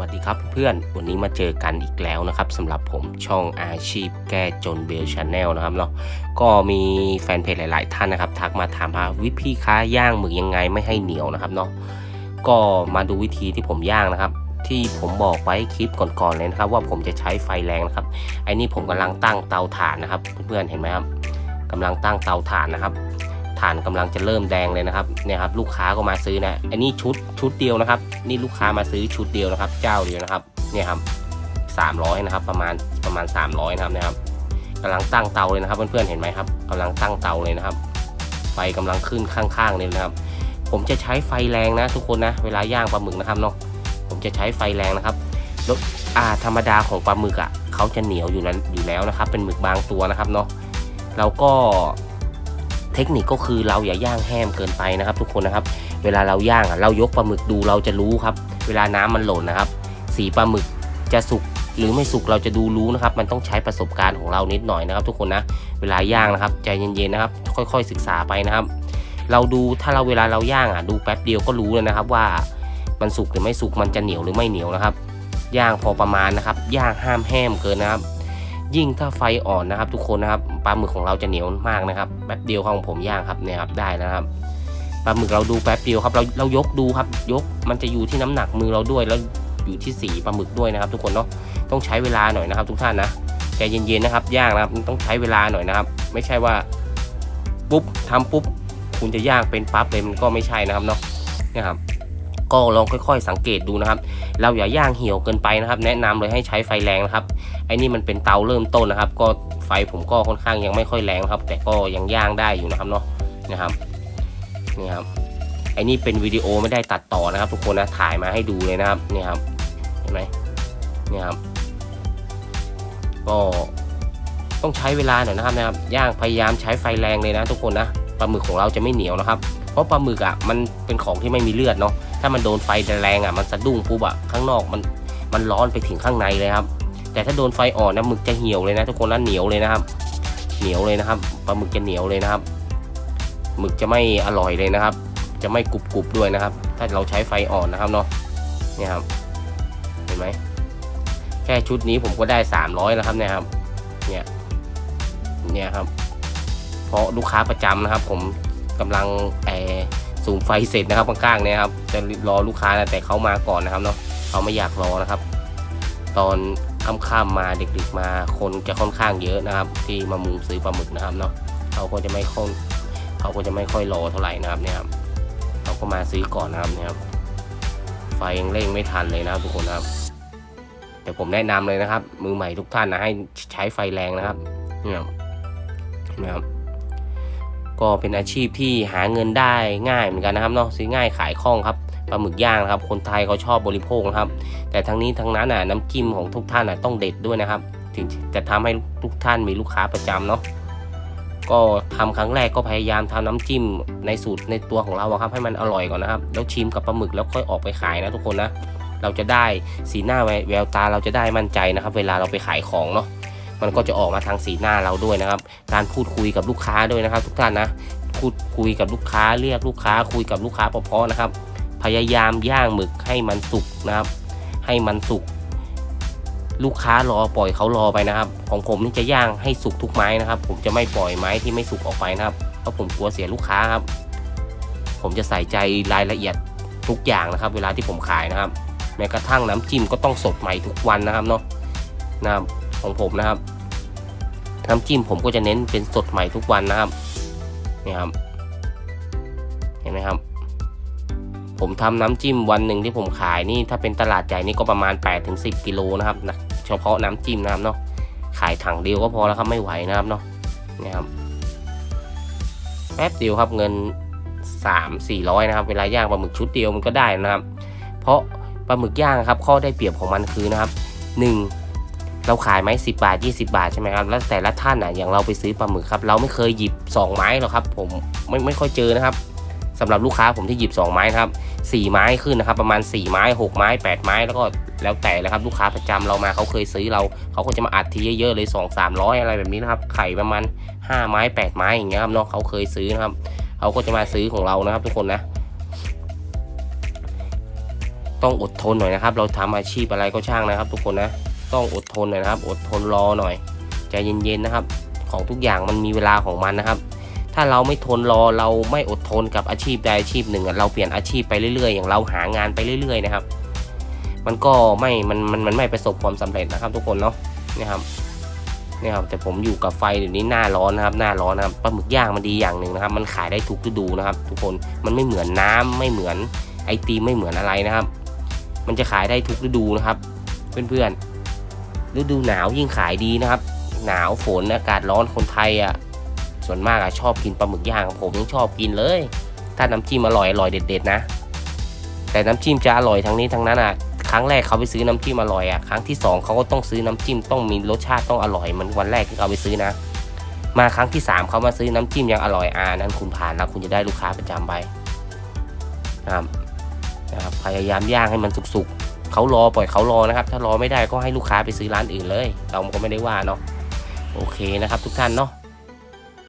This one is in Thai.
วัสดีครับเพื่อนวันนี้มาเจอกันอีกแล้วนะครับสำหรับผมช่องอาชีพแก้จนเบลชาแนลนะครับเนาะก็มีแฟนเพจหลาย ๆ ท่านนะครับ ทักมาถามหาวิธีค้าย่างหมึกยังไงไม่ให้เหนียวนะครับเนาะก็มาดูวิธีที่ผมย่างนะครับ ที่ผมบอกไว้คลิปก่อน ๆ เลยนะครับ ว่าผมจะใช้ไฟแรงนะครับไอ้นี่ผมกำลังตั้งเตาถ่านนะครับ เพื่อนๆเห็นไหมครับกำลังตั้งเตาถ่านนะครับ ถ่านกำลังจะเริ่มแดงเลยนะครับเนี่ยครับลูกค้าก็มาซื้อนะอันนี้ชุดชุดเดียวนะครับ นี่ลูกค้ามาซื้อชุดเดียวนะครับ เจ้าเดียวนะครับเนี่ยครับสามร้อยนะครับประมาณประมาณ300นะครับนะครับกำลังตั้งเตาเลยนะครับ เพื่อนๆเห็นไหมครับกำลังตั้งเตาเลยนะครับ ไฟกำลังขึ้นข้างๆเลยนะครับ ผมจะใช้ไฟแรงนะทุกคนนะ เวลาย่างปลาหมึกนะครับเนาะผมจะใช้ไฟแรงนะครับรสอ่าธรรมดาของปลาหมึกอะเขาจะเหนียวอยู่แล้วอยู่แล้วนะครับ เป็นหมึกบางตัวนะครับเนาะแล้วก็ เทคนิคก็คือเราอย่าย่างแห้มเกินไปนะครับ ทุกคนนะครับ เวลาเราย่างเรายกปลาหมึกดูเราจะรู้ครับ เวลาน้ำมันหล่นนะครับ สีปลาหมึกจะสุกหรือไม่สุกเราจะดูรู้นะครับ มันต้องใช้ประสบการณ์ของเรานิดหน่อยนะครับ ทุกคนนะเวลาย่างนะครับใจเย็นๆนะครับ ค่อย ๆ ศึกษาไปนะครับ เราดูถ้าเราเวลาเราย่างอะดูแป๊บเดียวก็รู้แล้วนะครับว่ามันสุกหรือไม่สุกมันจะเหนียวหรือไม่เหนียวนะครับ ย่างพอประมาณนะครับ ย่างห้ามแห้มเกินนะครับ ยิ่งถ้าไฟอ่อนนะครับ ทุกคนนะครับปลาหมึกของเราจะเหนียวมากนะครับแป๊บเดียวของผมย่างครับเนี่ยครับได้นะครับปลาหมึกเราดูแป๊บเดียวครับ เราเรายกดูครับ ยกมันจะอยู่ที่น้ำหนักมือเราด้วยแล้วอยู่ที่สีปลาหมึกด้วยนะครับ ทุกคนเนาะต้องใช้เวลาหน่อยนะครับ ทุกท่านนะใจเย็นๆนะครับย่างนะครับต้องใช้เวลาหน่อยนะครับ ไม่ใช่ว่าปุ๊บทำปุ๊บคุณจะย่างเป็นปั๊บเลยมันก็ไม่ใช่นะครับเนาะนะครับ ก็ลองค่อย ๆ สังเกตดูนะครับ เราอย่าย่างเหี่ยวเกินไปนะครับ แนะนำเลยให้ใช้ไฟแรงนะครับไอ้นี่มันเป็นเตาเริ่มต้นนะครับ ก็ไฟผมก็ค่อนข้างยังไม่ค่อยแรงครับ แต่ก็ยังย่างได้อยู่นะครับเนาะนะครับนี่ครับไอ้นี่เป็นวิดีโอไม่ได้ตัดต่อนะครับ ทุกคนนะถ่ายมาให้ดูเลยนะครับนี่ครับเห็นไหมนี่ครับก็ต้องใช้เวลาหน่อยนะครับนะครับย่างพยายามใช้ไฟแรงเลยนะ ทุกคนนะปลาหมึกของเราจะไม่เหนียวนะครับ เพราะปลาหมึกอะมันเป็นของที่ไม่มีเลือดเนาะามันโดนไฟแรงอะมันสะดุ้งปุ๊บอะข้างนอกมันมันร้อนไปถึงข้างในเลยครับ แต่ถ้าโดนไฟอ่อนนะหมึกจะเหี่ยวเลยนะ ทุกคนนะเหนียวเลยนะครับ เหนียวเลยนะครับปลาหมึกจะเหนียวเลยนะครับหมึกจะไม่อร่อยเลยนะครับ จะไม่กรุบกรุบด้วยนะครับ ถ้าเราใช้ไฟอ่อนนะครับเนาะเนี่ยครับเห็นไหมแค่ชุดนี้ผมก็ได้ 300แล้วครับเนี่ยครับเนี่ยเนี่ยครับ เพราะลูกค้าประจำนะครับ ผมกำลังแอร์ สูงไฟเสร็จนะครับข้างๆเนี่ยครับจะรอลูกค้านะแต่เขามาก่อนนะครับเนาะเขาไม่อยากรอนะครับ ตอนค่ำๆมาเดึกๆมาคนจะค่อนข้างเยอะนะครับ ที่มามุงซื้อปลาหมึกนะครับเนาะเขาก็จะไม่ค่อยเขาก็จะไม่ค่อยรอเท่าไหร่นะครับเนี่ยครับเขาก็มาซื้อก่อนนะครับเนี่ยครับไฟยังเร่งไม่ทันเลยนะครับทุกคนนะครับ แต่ผมแนะนำเลยนะครับ มือใหม่ทุกท่านนะให้ใช้ไฟแรงนะครับเนี่ยนไหมครับ ก็เป็นอาชีพที่หาเงินได้ง่ายเหมือนกันนะครับเนาะซื้อง่ายขายคล่องครับปลาหมึกย่างนะครับ คนไทยเขาชอบบริโภคครับ แต่ทั้งนี้ทั้งนั้นน่ะน้ำจิ้มของทุกท่านน่ะต้องเด็ดด้วยนะครับ ถึงจะทำให้ทุกท่านมีลูกค้าประจำเนาะก็ทำครั้งแรกก็พยายามทำน้ำจิ้มในสูตรในตัวของเราครับให้มันอร่อยก่อนนะครับ แล้วชิมกับปลาหมึกแล้วค่อยออกไปขายนะทุกคนนะเราจะได้สีหน้าแววตาเราจะได้มั่นใจนะครับ เวลาเราไปขายของเนาะ มันก็จะออกมาทางสีหน้าเราด้วยนะครับ การพูดคุยกับลูกค้าด้วยนะครับ ทุกท่านนะพูดคุยกับลูกค้าเรียกลูกค้า คุยกับลูกค้าเพราะๆนะครับ พยายามย่างหมึกให้มันสุกนะครับ ให้มันสุกลูกค้ารอปล่อยเขารอไปนะครับ ของผมนี่จะย่างให้สุกทุกไม้นะครับ ผมจะไม่ปล่อยไม้ที่ไม่สุกออกไปนะครับเพราะผมกลัวเสียลูกค้าครับ ผมจะใส่ใจรายละเอียดทุกอย่างนะครับ เวลาที่ผมขายนะครับ แม้กระทั่งน้ำจิ้มก็ต้องสดใหม่ทุกวันนะครับเนาะนะครับ ของผมนะครับน้ำจิ้มผมก็จะเน้นเป็นสดใหม่ทุกวันนะครับนี่ครับ เห็นไหมครับ ผมทำน้ำจิ้มวันหนึ่งที่ผมขายนี่ถ้าเป็นตลาดใหญ่นี่ก็ประมาณ8-10กิโลนะครับนะเฉพาะน้ำจิ้มนะครับเนาะขายถังเดียวก็พอแล้วครับไม่ไหวนะครับเนาะนี่ครับแป๊บเดียวครับเงิน 3 400นะครับเวลาย่างปลาหมึกชุดเดียวมันก็ได้นะครับ เพราะปลาหมึกย่างครับข้อได้เปรียบของมันคือนะครับ 1 เราขายไม้10 บาท 20 บาทใช่ไหมครับแล้วแต่ละท่านอะอย่างเราไปซื้อปลาหมึกครับ เราไม่เคยหยิบ 2 ไม้หรอกครับ ผมไม่ไม่ค่อยเจอนะครับสำหรับลูกค้าผมที่หยิบ 2 ไม้นะครับ4ไม้ขึ้นนะครับประมาณ 4 ไม้ 6 ไม้ 8 ไม้แล้วก็แล้วแต่เลยครับลูกค้าประจำเรามาเขาเคยซื้อเราเขาก็จะมาอัดทีเยอะๆเลย 2 300 อะไรแบบนี้นะครับไข่ประมาณ 5 ไม้ 8 ไม้อย่างเงี้ยครับเนาะเขาเคยซื้อนะครับเขาก็จะมาซื้อของเรานะครับ ทุกคนนะต้องอดทนหน่อยนะครับ เราทำอาชีพอะไรก็ช่างนะครับ ทุกคนนะ ต้องอดทนหน่อยนะครับ อดทนรอหน่อยใจเย็นๆนะครับ ของทุกอย่างมันมีเวลาของมันนะครับ ถ้าเราไม่ทนรอเราไม่อดทนกับอาชีพใดอาชีพหนึ่งเราเปลี่ยนอาชีพไปเรื่อยๆ อย่างเราหางานไปเรื่อยๆนะครับ มันก็ไม่มันมันมันไม่ประสบความสำเร็จนะครับ ทุกคนเนาะนี่ครับนี่ครับแต่ผมอยู่กับไฟเดี๋ยวนี้หน้าร้อนนะครับหน้าร้อนนะครับปลาหมึกย่างมันดีอย่างหนึ่งนะครับ มันขายได้ทุกฤดูนะครับ ทุกคนมันไม่เหมือนน้ำไม่เหมือนไอติมไม่เหมือนอะไรนะครับ มันจะขายได้ทุกฤดูนะครับ เพื่อนๆ ฤดูหนาวยิ่งขายดีนะครับ หนาวฝนอากาศร้อนคนไทยอะส่วนมากอะชอบกินปลาหมึกย่างผมยังชอบกินเลย ถ้าน้ำจิ้มอร่อยอร่อยเด็ด ๆ นะ แต่น้ำจิ้มจะอร่อยทั้งนี้ทั้งนั้นอะครั้งแรกเขาไปซื้อน้ำจิ้มอร่อยอะครั้งที่สองเขาก็ต้องซื้อน้ำจิ้มต้องมีรสชาติต้องอร่อยเหมือนวันแรกที่เขาไปซื้อนะ มาครั้งที่สามเขามาซื้อน้ำจิ้มยังอร่อยอ่านั้นคุณผ่านแล้วคุณจะได้ลูกค้าประจำไปนะครับนะครับพยายามย่างให้มันสุกๆ เขารอปล่อยเขารอนะครับ ถ้ารอไม่ได้ก็ให้ลูกค้าไปซื้อร้านอื่นเลย เราก็ไม่ได้ว่าเนาะโอเคนะครับ ทุกท่านเนาะ